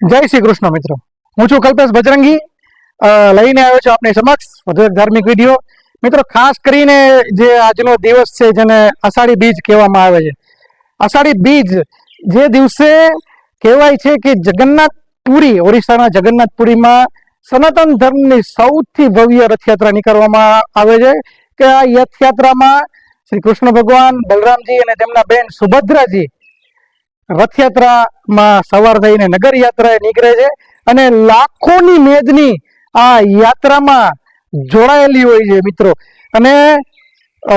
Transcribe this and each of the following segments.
જય શ્રી કૃષ્ણ મિત્રો. હું છું કલ્પેશ બજરંગી. લઈને આવ્યો છું આપની સમક્ષ વધુ ધાર્મિક વીડિયો. મિત્રો, ખાસ કરીને જે આજનો દિવસ છે જેને અષાઢી બીજ કહેવામાં આવે છે. અષાઢી બીજ જે દિવસે કહેવાય છે કે જગન્નાથપુરી ઓરિસ્સાના જગન્નાથપુરીમાં સનાતન ધર્મની સૌથી ભવ્ય રથયાત્રા નીકળવામાં આવે છે કે આ રથયાત્રામાં શ્રી કૃષ્ણ ભગવાન બલરામજી અને તેમના બેન સુભદ્રાજી રથયાત્રામાં સવાર થઈને નગર યાત્રાએ નીકળે છે અને લાખોની મેદની આ યાત્રામાં જોડાયેલી હોય છે મિત્રો. અને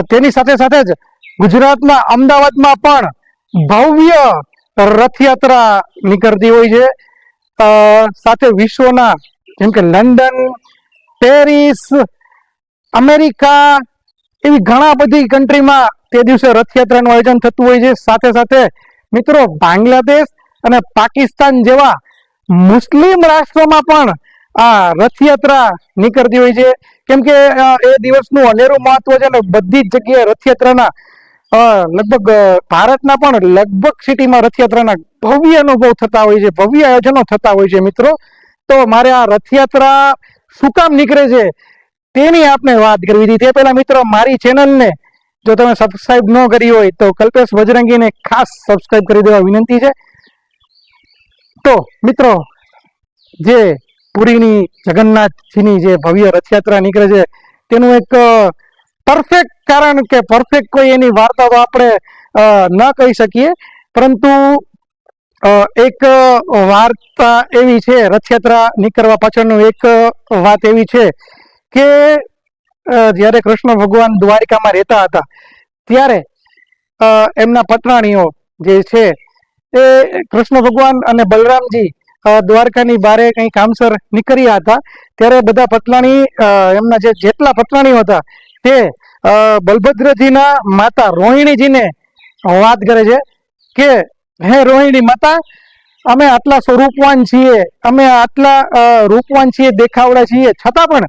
તેની સાથે સાથે જ ગુજરાતના અમદાવાદમાં પણ ભવ્ય રથયાત્રા નીકળતી હોય છે. સાથે વિશ્વના જેમ કે લંડન, પેરિસ, અમેરિકા એવી ઘણા બધી કન્ટ્રીમાં તે દિવસે રથયાત્રાનું આયોજન થતું હોય છે. સાથે સાથે મિત્રો, બાંગ્લાદેશ અને પાકિસ્તાન જેવા મુસ્લિમ રાષ્ટ્રોમાં પણ આ રથયાત્રા નીકળતી હોય છે. કેમ કે એ દિવસનું અનેરું મહત્વ છે અને બધી જ જગ્યાએ રથયાત્રાના લગભગ ભારતના પણ લગભગ સિટીમાં રથયાત્રાના ભવ્ય અનુભવ થતા હોય છે, ભવ્ય આયોજનો થતા હોય છે મિત્રો. તો મારે આ રથયાત્રા શું કામ નીકળે છે તેની આપણે વાત કરવી હતી. તે પહેલા મિત્રો, મારી ચેનલને જો તમે સબસ્ક્રાઇબ ન કરી હોય તો કલ્પેશ બજરંગીને ખાસ સબસ્ક્રાઇબ કરી દેવા વિનંતી છે. તો મિત્રો, જે પુરીની જગન્નાથજીની જે ભવ્ય રથયાત્રા નીકળે છે, તેનું એક પરફેક્ટ કારણ કે પરફેક્ટ કોઈ એની વાર્તા તો આપણે ન કહી શકીએ. પરંતુ એક વાર્તા એવી છે, રથયાત્રા નીકળવા પાછળનું એક વાત એવી છે કે જ્યારે કૃષ્ણ ભગવાન દ્વારિકામાં રહેતા હતા, ત્યારે એમના પટરાણીઓ જે છે, એ કૃષ્ણ ભગવાન અને બલરામજી દ્વારકાની બારે કંઈ કામસર નીકળ્યા હતા, ત્યારે બધા પટલાણી એમના જે જેટલા પટલાણીઓ હતા, તે બલભદ્રજીના માતા રોહિણીજીને વાત કરે છે કે, હે રોહિણી માતા, અમે આટલા સ્વરૂપવાન છીએ, અમે આટલા રૂપવાન છીએ, દેખાવડા છીએ, છતાં પણ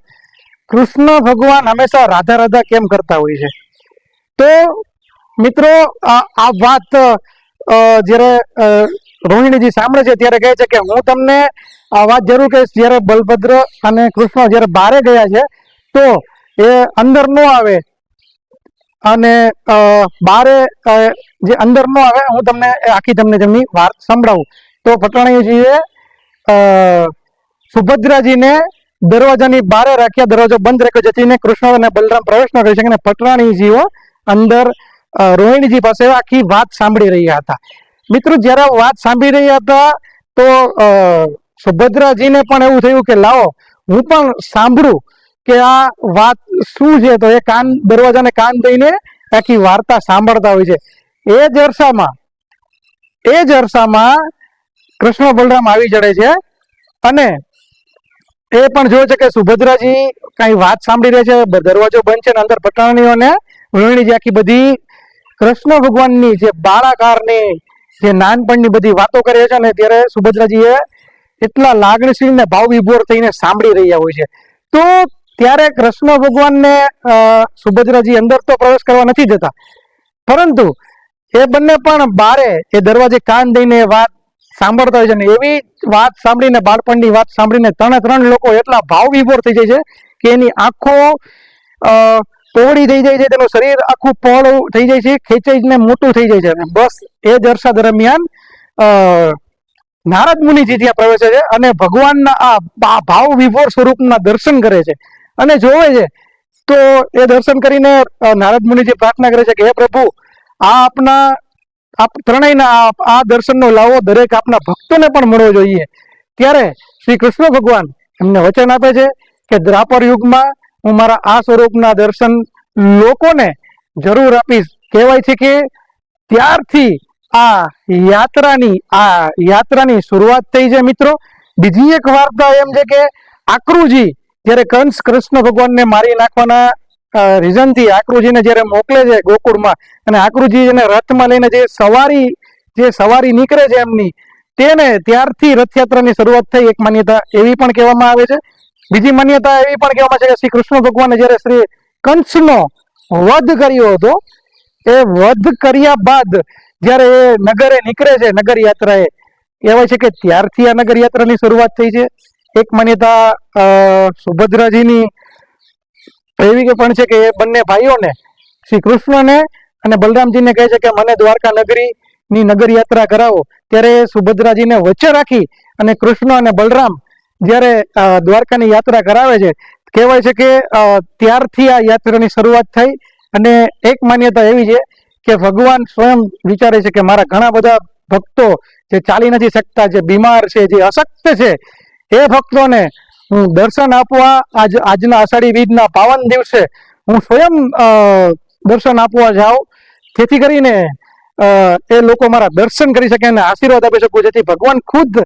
કૃષ્ણ ભગવાન હંમેશા રાધા રાધા કેમ કરતા હોય છે? તો મિત્રો, આ વાત જ્યારે રોહિણીજી સાંભળે છે, ત્યારે કહે છે કે હું તમને આ વાત જરૂર કહીશ. જ્યારે બલભદ્ર અને કૃષ્ણ જ્યારે બારે ગયા છે, તો એ અંદર ન આવે અને બારે જે અંદર ન આવે, હું તમને આખી તમને તેમની વાત સંભળાવું. તો પટણીજીએ સુભદ્રાજીને દરવાજાની બારે રાખ્યા દરવાજો બંધ રાખ્યો, જેથી કૃષ્ણ અને બલરામ પ્રવેશ ન કરી શકે અને પટરાણીજીઓ અંદર રોહિણીજી પાસે આખી વાત સાંભળી રહ્યા હતા. મિત્રો, જ્યારે વાત સાંભળી રહ્યા હતા, તો સુભદ્રાજીને પણ એવું થયું કે, લાવો, હું પણ સાંભળું કે આ વાત શું છે? તો એ કાન, દરવાજાને કાન દઈને આખી વાર્તા સાંભળતા હોય છે. એ જ અરસામાં, એ જ અરસામાં કૃષ્ણ બલરામ આવી ચડે છે અને એ પણ જોયું છે કે સુભદ્રાજી કઈ વાત સાંભળી રહ્યા છે દરવાજો બંધ છે અંદર પટાણીઓને રોહિણીજી આખી બધી કૃષ્ણ ભગવાનની જે બાળાકારની જે નાનપણની બધી વાતો કરે છે ને ત્યારે સુભદ્રાજીએ એટલા લાગણીશીલ ને ભાવ વિભોર થઈને સાંભળી રહ્યા હોય છે. તો ત્યારે કૃષ્ણ ભગવાનને સુભદ્રાજી અંદર તો પ્રવેશ કરવા નથી જતા. પરંતુ એ બંને પણ બારે એ દરવાજે કાન દઈને એ વાત સાંભળતા હોય છે ને એવી વાત સાંભળીને બાળપણની વાત સાંભળીને ત્રણે ત્રણ લોકો એટલા ભાવ વિભોર થઈ જાય છે કે એની આંખો પહોળી થઈ જાય છે, તેનું શરીર આખું પહોળું થઈ જાય છે ખેંચાઈને મોટું થઈ જાય છે. અને બસ એ જ દરમિયાન નારદ મુનિજી ત્યાં પ્રવેશે છે અને ભગવાનના આ ભાવ વિભોર સ્વરૂપના દર્શન કરે છે. અને જોવે છે, તો એ દર્શન કરીને નારદ મુનિજી પ્રાર્થના કરે છે કે, હે પ્રભુ, આ આપના આપ ત્રણેયના આ- દર્શનનો લાવો, દરેક આપના ભક્તોને પણ મળવો જોઈએ. ત્યારે શ્રી કૃષ્ણ ભગવાન એમને વચન આપે છે કે દ્રાપર યુગમાં હું મારા આ સ્વરૂપના દર્શન લોકોને જરૂર આપીશ. કહેવાય છે કે ત્યારથી આ યાત્રાની આ યાત્રાની શરૂઆત થઈ છે મિત્રો. બીજી એક વાર્તા એમ છે કે આકરુજી જ્યારે કંસ કૃષ્ણ ભગવાનને મારી નાખવાના રીઝનથી આકરુજીને જ્યારે મોકલે છે ગોકુળમાં અને આકરુજી એને રથમાં લઈને જે સવારી જે સવારી નીકળે છે એમની, તેને ત્યારથી રથયાત્રાની શરૂઆત થઈ એક માન્યતા એવી પણ કહેવામાં આવે છે. બીજી માન્યતા એવી પણ કહેવામાં છે કે શ્રી કૃષ્ણ ભગવાને જ્યારે શ્રી કંસનો વધ કર્યો હતો, એ વધ કર્યા બાદ જ્યારે એ નગરે નીકળે છે નગર યાત્રાએ કહેવાય છે કે ત્યારથી આ નગર યાત્રાની શરૂઆત થઈ છે. એક માન્યતા સુભદ્રાજીની એવી પણ છે કે એ બંને ભાઈઓને શ્રી કૃષ્ણને અને બલરામજીને કહે છે કે મને દ્વારકા નગરીની નગર યાત્રા કરાવો. ત્યારે સુભદ્રાજીને વચ્ચે રાખી અને કૃષ્ણ અને બલરામ જ્યારે દ્વારકાની યાત્રા કરાવે છે, કહેવાય છે કે ત્યારથી આ યાત્રાની શરૂઆત થઈ. અને એક માન્યતા એવી છે કે ભગવાન સ્વયં વિચારે છે કે મારા ઘણા બધા ભક્તો જે ચાલી નથી શકતા, જે બીમાર છે, જે અશક્ત છે, એ ભક્તોને દર્શન આપવા આજ, આજના અષાઢી બીજના પાવન દિવસે હું સ્વયં દર્શન આપવા જાઉં. જેથી કરીને એ લોકો મારા દર્શન કરી શકે અને આશીર્વાદ આપી શકું. જેથી ભગવાન ખુદ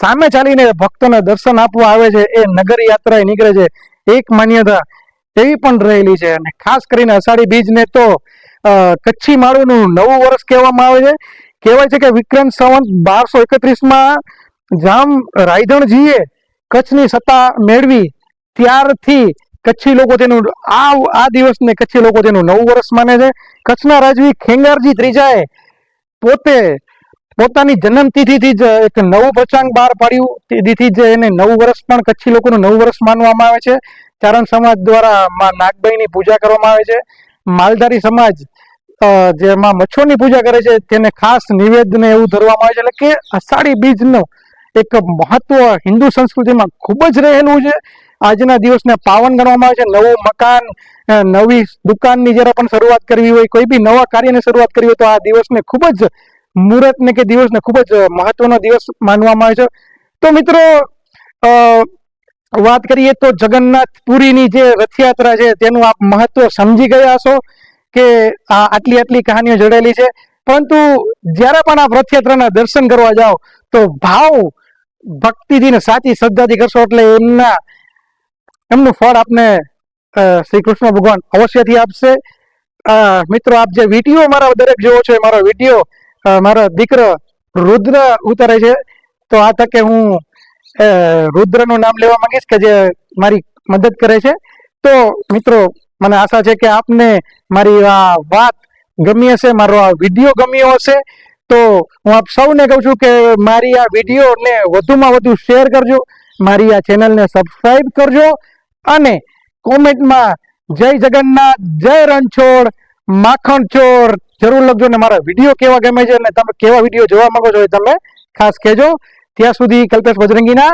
સામે ચાલીને ભક્તોને દર્શન આપવા આવે છે. એ નગર યાત્રાએ નીકળે છે. એક માન્યતા એવી પણ રહેલી છે. અને ખાસ કરીને અષાઢી બીજને તો કચ્છી માળુનું નવું વર્ષ કહેવામાં આવે છે. કહેવાય છે કે વિક્રમ સંવંત બારસો એકત્રીસમાં જામ રાયધણજીએ કચ્છની સત્તા મેળવી ત્યારથી કચ્છી લોકો તેનું આ આ દિવસને કચ્છી લોકો તેનું નવું વર્ષ માને છે. કચ્છના રાજવી ખેંગારજી ત્રીજાએ પોતે પોતાની જન્મતિથિથી જ એક નવું પચાંગ બહાર પાડ્યું. તેથી જ એને નવું વર્ષ પણ કચ્છી લોકોનું નવું વર્ષ માનવામાં આવે છે. ચારણ સમાજ દ્વારા માં નાગબાઈની પૂજા કરવામાં આવે છે. માલધારી સમાજ જેમાં મચ્છોની પૂજા કરે છે, તેને ખાસ નિવેદન એવું ધરવામાં આવે છે. એટલે કે અષાઢી બીજનું એક મહત્વ હિન્દુ સંસ્કૃતિમાં ખૂબ જ રહેલું છે. આજના દિવસને પાવન ગણવામાં આવે છે. નવું મકાન નવી દુકાનની જ્યારે પણ શરૂઆત કરવી હોય, કોઈ બી નવા કાર્યની શરૂઆત કરવી હોય, તો આ દિવસને ખૂબ જ મુહૂર્તને કે દિવસને ખૂબ જ મહત્વનો દિવસ માનવામાં આવે છે. તો મિત્રો વાત કરીએ તો જગન્નાથપુરીની જે રથયાત્રા છે, તેનું આપ મહત્વ સમજી ગયા હશો કે આ આટલી આટલી કહાનીઓ જોડેલી છે. પરંતુ જ્યારે પણ આપ રથયાત્રાના દર્શન કરવા જાઓ, તો ભાવ ભક્તિથી ને સાચી શ્રદ્ધાથી કરશો એટલે એમના, એમનું ફળ આપને શ્રી કૃષ્ણ ભગવાન અવશ્યથી આપશે. મિત્રો, આપ જે વીડિયો મારા દરેક જેવો છે, મારો વીડિયો મારો દીકરો રુદ્ર ઉતારે છે, તો આ તકે હું રુદ્રનું નામ લેવા માંગીશ કે જે મારી મદદ કરે છે. તો, મિત્રો, મને આશા છે કે આપને મારી આ વાત ગમી હશે, મારો આ વીડિયો ગમ્યો હશે. તો હું આપ સૌને કહું છું કે મારી આ વિડીયોને વધુમાં વધુ શેર કરજો, મારી આ ચેનલને સબસ્ક્રાઈબ કરજો અને કોમેન્ટમાં જય જગન્નાથ, જય રણછોડ, માખણ ચોર જરૂર લખજો ને મારા વીડિયો કેવા ગમે છે અને તમે કેવા વીડિયો જોવા માંગો છો એ તમે ખાસ કહેજો. ત્યાં સુધી કલ્પેશ બજરંગીના